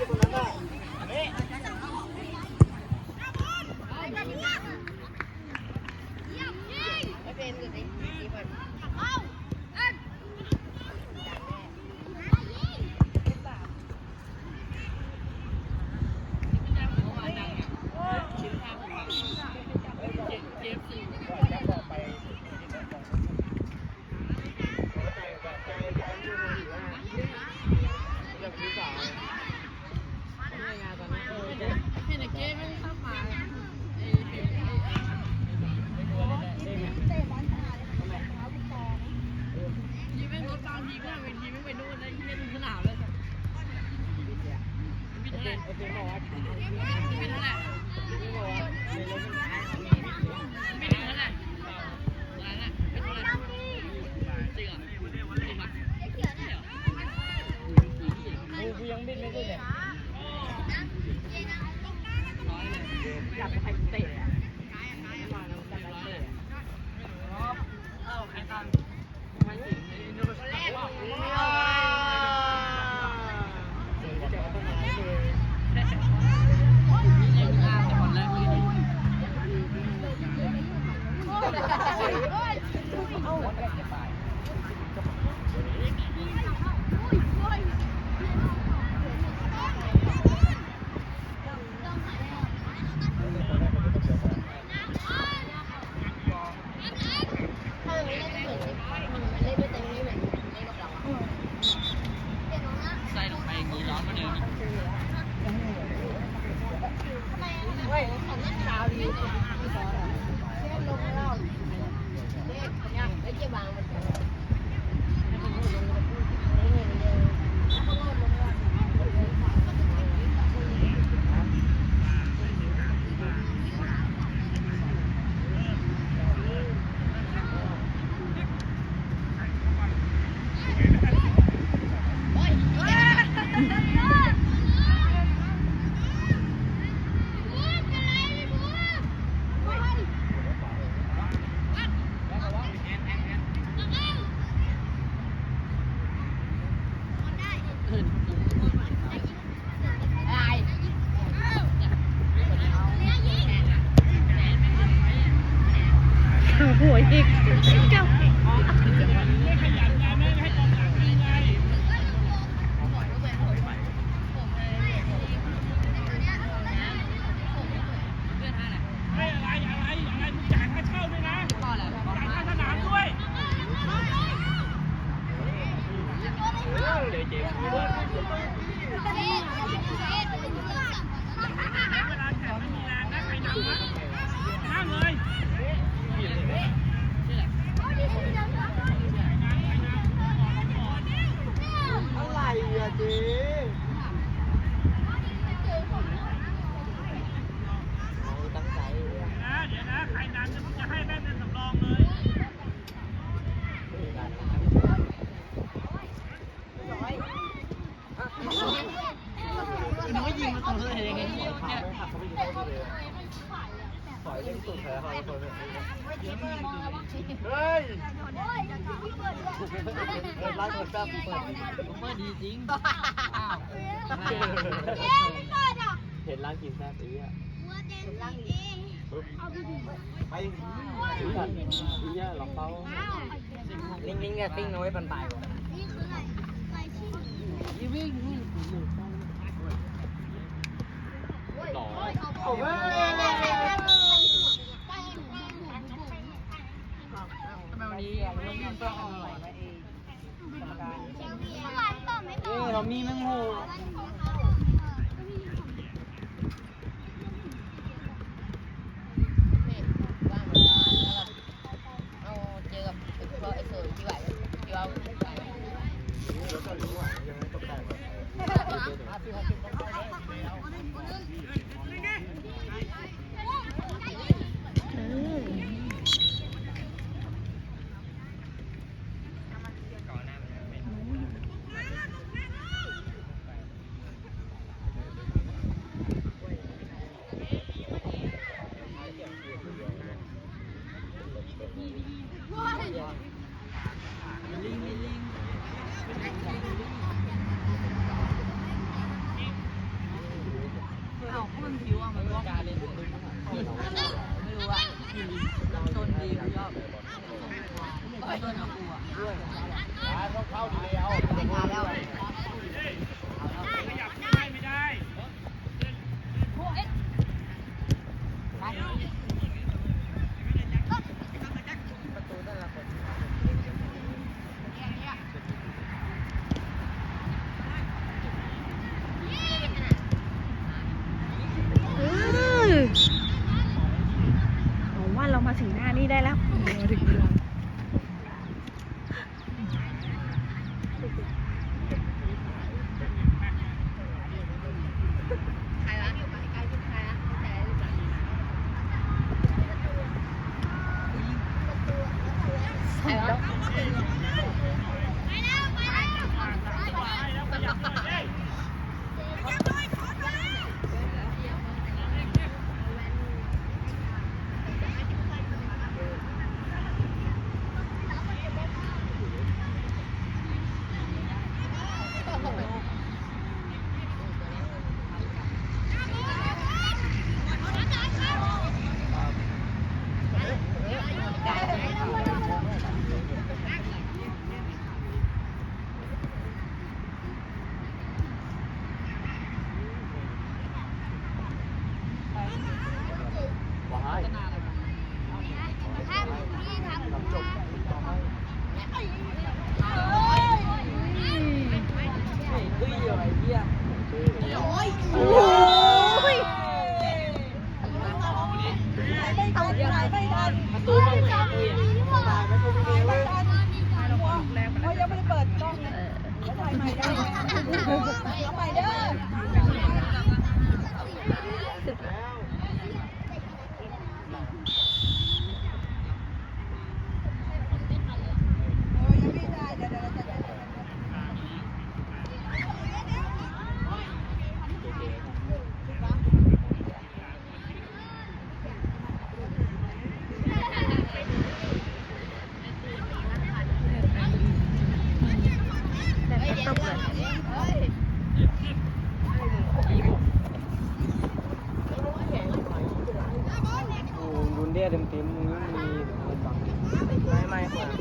ฮ้ย พี่เท่าไหร่พี่เท่าไหร่พี่เท่าไหร่พี่เท่าไหร่ร้านน่ะพี่เท่าไหร่จริงเหรอจริงปะกูยังบินไม่ได้เลยอยากไปเตะ ห็นร้านกินแซ่บอีอะไปอีสัตว์อีอะหลอกเป้านิ่งๆเนี่ยติ้งน้อยปันปลายก่อนยี่วิ่งวิ่งหล่อโอ้ยทำไมวันนี้น้องมีต้องเอาอะไรมาเองเอ้เรามีแมงโห เอาเจอกับพวกไอ้เสือที่ไหวที่ว่า แล้วก็รู้ว่ายังไม่ตกใจเลย อื ตันไม่ทันประตูห้องไหนเขายังไม่ได้เปิดกล้องเลยถ่ายใหม่ได้ถ่ายใหม่เด้อ เต็มเต็มมีไม่ไม่ค่ะ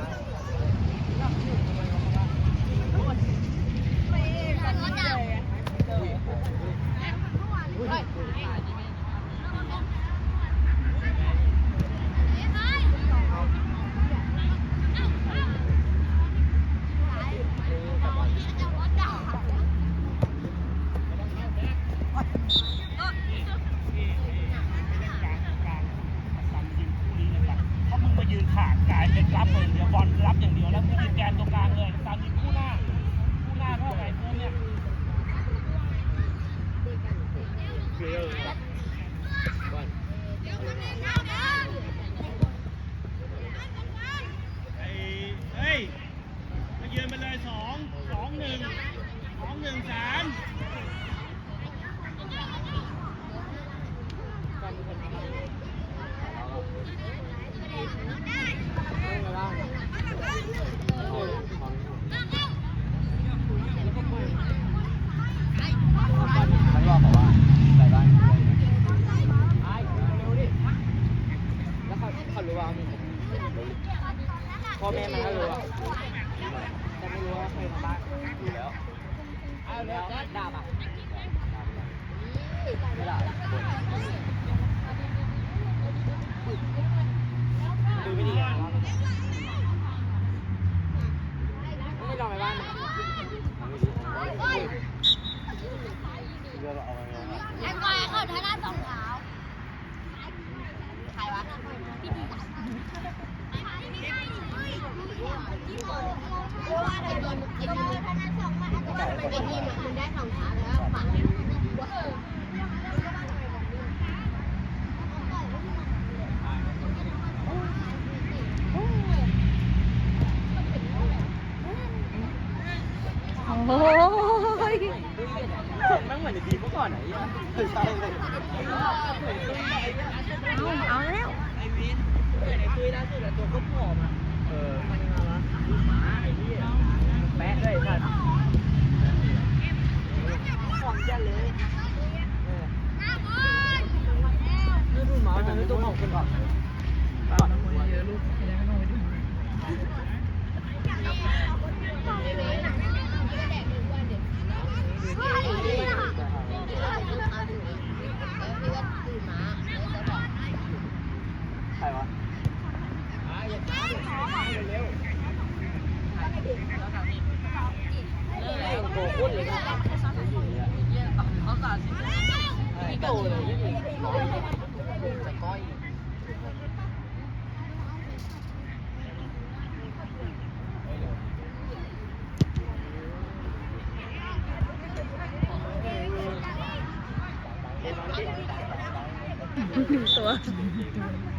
দেখতে পারেন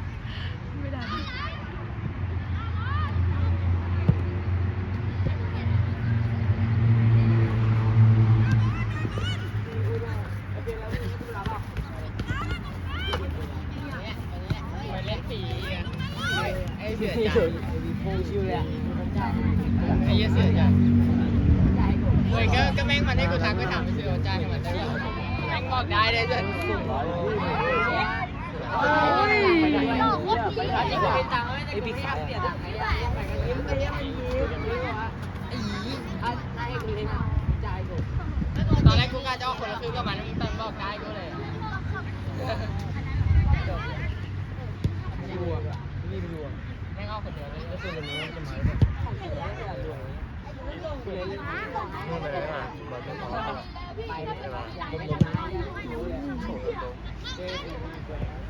ตอนแรกกูกาจะเอาคนละครึ่งกับมันมันบอกได้กูเลยรัวนี่เป็นรัวแม่งเอาคนเดียวเลยแล้วส่วนตัวนี้จะมาหรือเปล่าไป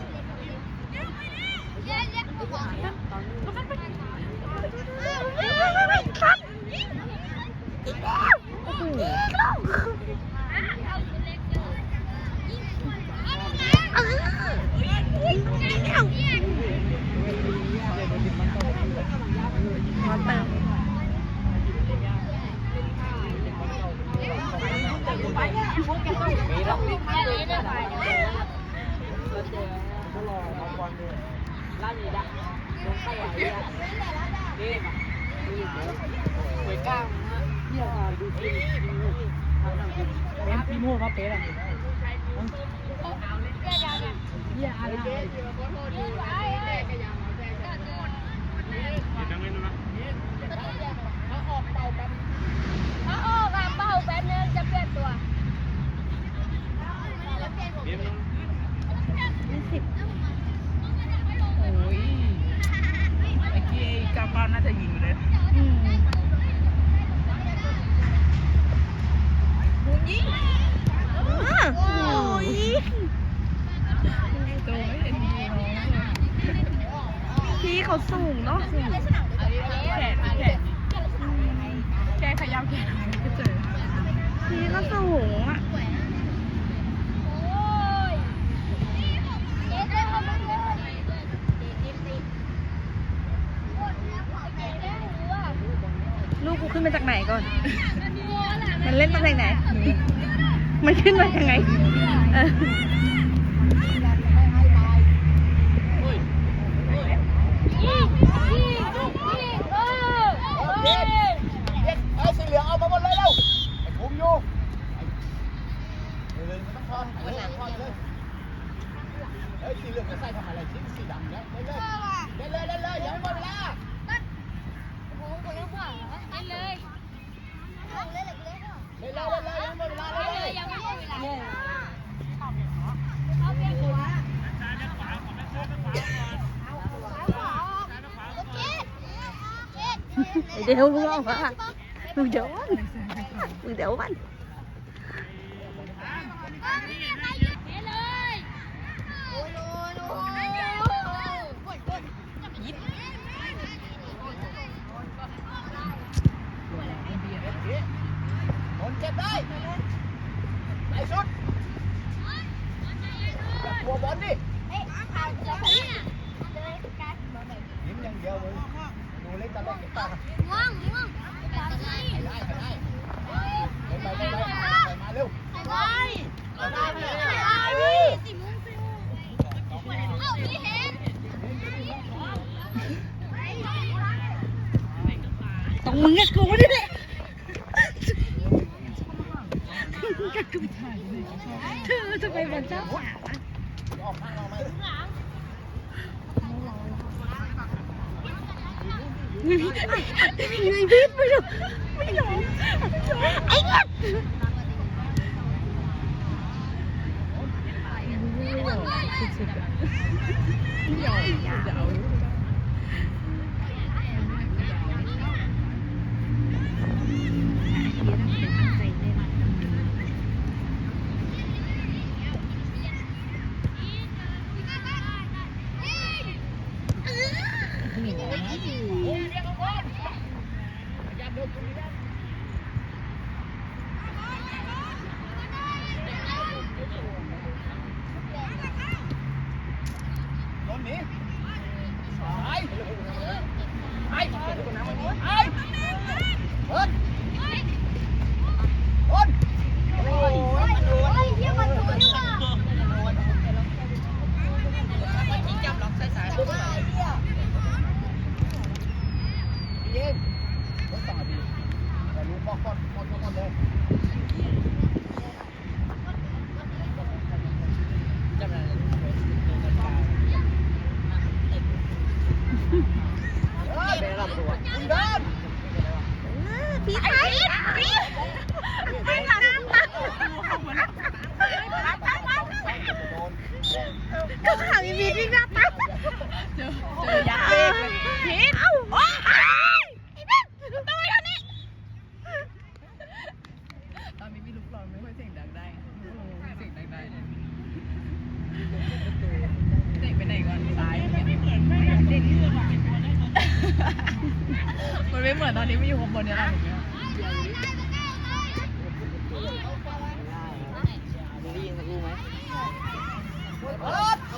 Bây giờ. ขึ้นมาจากไหนก่อน มันเล่นมาจากไหน มันขึ้นมายังไง เดี๋ยวมึงออกมามึงเดี๋ยวมันมึงเดี๋ยวมัน โอ้ยโอ้ยโอ้ยกดกดยิบ คนเจ็บได้ไอ้ชุดหัวบอลดิ เอ๊ะทางจะไปเลยการ ยิ้มอย่างเดียวเลยดูเล่นตลกตา ม่วงม่วงไปเลย ได้ไปได้ไปไปไปมาเร็ว ไปเราได้ไปเลยสี่โมงสี่โมงเอ้าพี่เห็น ต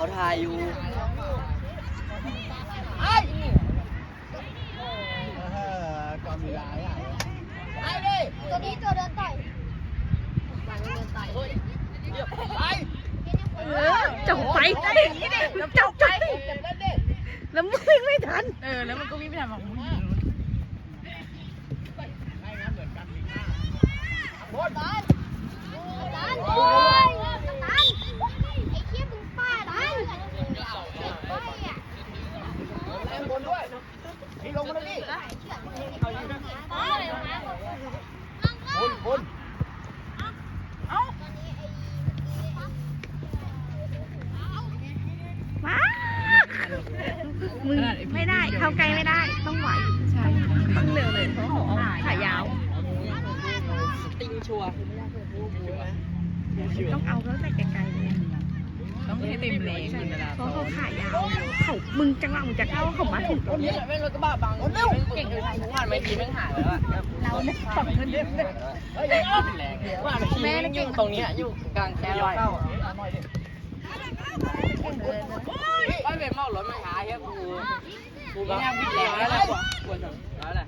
เขาถ่ายอยู่ไอ้เออก่อนมีลายอะไอ้ดิตัวนี้ตัวเดินต่อยหลังเดินต่ไปเออจบไปแล้วจบไปแล้วดิแล้วมึงวิ่งไม่ทัน เออ แล้วมันก็วิ่งไปทางของมึงไม่งั้นเหมือนกันมีหน้าบอลตันตันโอ้ยตันไอ้เคี้ยมึงป้าตัน แรงบนด้วยนี่ลงมาเลยดิบนบนมามึงไม่ได้ เข้าใกล้ไม่ได้ ต้องไหวช่ต้องเร็วเลยเพราะของขายาว ติงชัวต้องเอาแล้วแต่ไกลๆเลย ต้องให้เต็มแรงเวลาเพราะเขาขายยาวเขามึงจังหวะมึงจะเข้าเขามาถึงตรงนี้แม่รถกระบะบังเก่งเลยทุกวันไม่ทีแม่งหายแล้วอะเราเนี่ยสองคนเดียวเฮ้ยเอาแรงว่าแม่งอยู่ตรงนี้อยู่กลางแครอยเข้าหน่อยดิไอ้เป็นเมารถไม่หายแค่กูกูก็แค่วิ่งแรงแล้วแหละกวนแล้วแหละ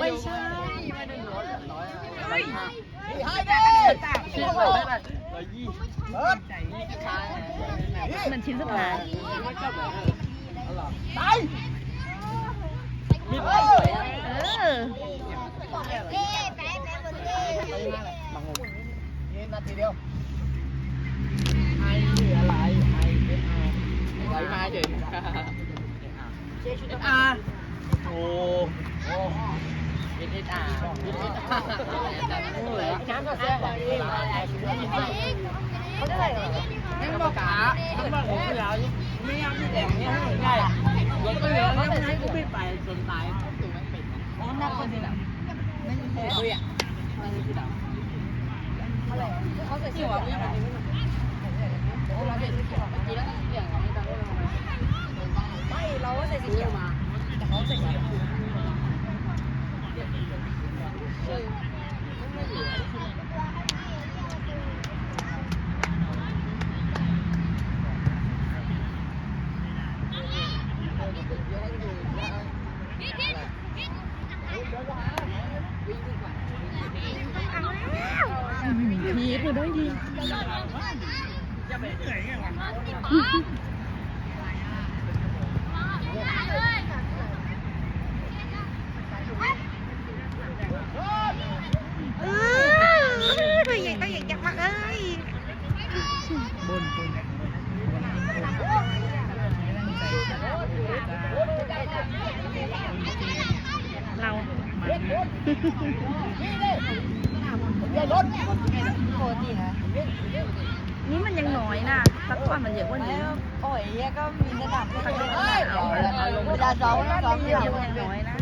ไม่ใช่ไม่ได้รถร้อยร้อยห้านี่ให้ดิ ชิ้นเลยได้ร้อยยี่เฮ้ยใเอสเอสอาร์เอสอสอาร์น้ำก็แซ่บไปอีกนั่บอกขานั่นบกผมแลาวไม่ยอมที่แดงเนี่ยให้ง่ายผมก็เหลือแล้วไม่ให้กูไม่ไปจนตายโอ้นักคนที่แบบไม่ใช่เะนคือะไรขาใส่เสื้อแบนี่อสีของนี่ตอนไม่เราก็ใส่สีเขียวมาแต่เขาใส่เขียว Sure. นี่มันยังน้อยนะสักวันมันเยอะกว่านี้โอ้ยยก็มีระดับที่เวลาซ้อมซ้อมเยอะมันยังน้อยนะ